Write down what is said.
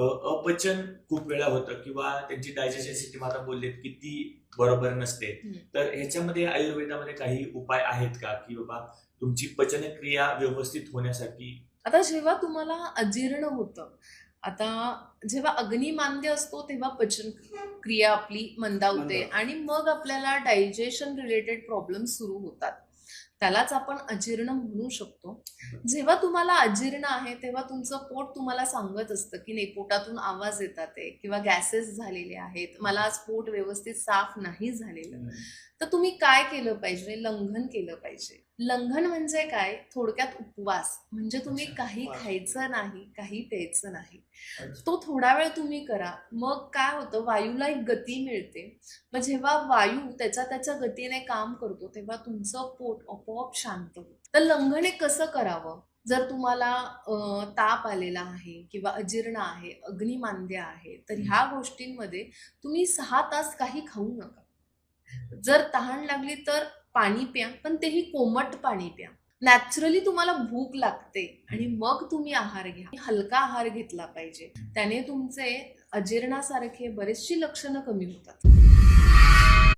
अ, अपचन खूप वेळा होतं किंवा त्यांची डायजेशन सिस्टीम आता बोललेत की ती बरोबर नसते. तर ह्याच्यामध्ये आयुर्वेदामध्ये काही उपाय आहेत का की बाबा तुमची पचनक्रिया व्यवस्थित होण्यासाठी आता जेव्हा तुम्हाला अजीर्ण होतं आता जेव्हा अग्निमांद्य असतो तेव्हा पचन क्रिया आपली मंदावते मंदावते. आणि मग आपल्याला डायजेशन रिलेटेड प्रॉब्लेम सुरू होतात त्यालाच आपण अजीर्ण म्हणू शकतो. जेव्हा तुम्हाला अजीर्ण आहे तेव्हा तुमचं पोट तुम्हाला सांगत असतं की नाही पोटातून आवाज येतात आहे किंवा गॅसेस झालेले आहेत. मला आज पोट व्यवस्थित साफ नाही झालेलं. तर तुम्ही काय केलं पाहिजे? लंघन केलं पाहिजे. लंघन म्हणजे काय? थोडक्यात उपवास. म्हणजे तुम्ही काही. खायचं नाही काही प्यायचं नाही. तो थोडा वेळ तुम्ही करा. मग काय होतं? वायूला एक गती मिळते. मग जेव्हा वायू त्याच्या त्याच्या गतीने काम करतो तेव्हा तुमचं पोट आपोआप शांत होतं. तर लंघन हे कसं करावं? जर तुम्हाला ताप आलेला आहे किंवा अजीर्ण आहे अग्निमांद्य आहे तर ह्या गोष्टींमध्ये तुम्ही सहा तास काही खाऊ नका. जर तहान लागली तर पाणी प्या पण तेही कोमट पाणी प्या. नॅचरली तुम्हाला भूक लागते आणि मग तुम्ही आहार घ्या. हलका आहार घेतला पाहिजे. त्याने तुमचे अजीर्णासारखे बरेचशी लक्षणं कमी होतात.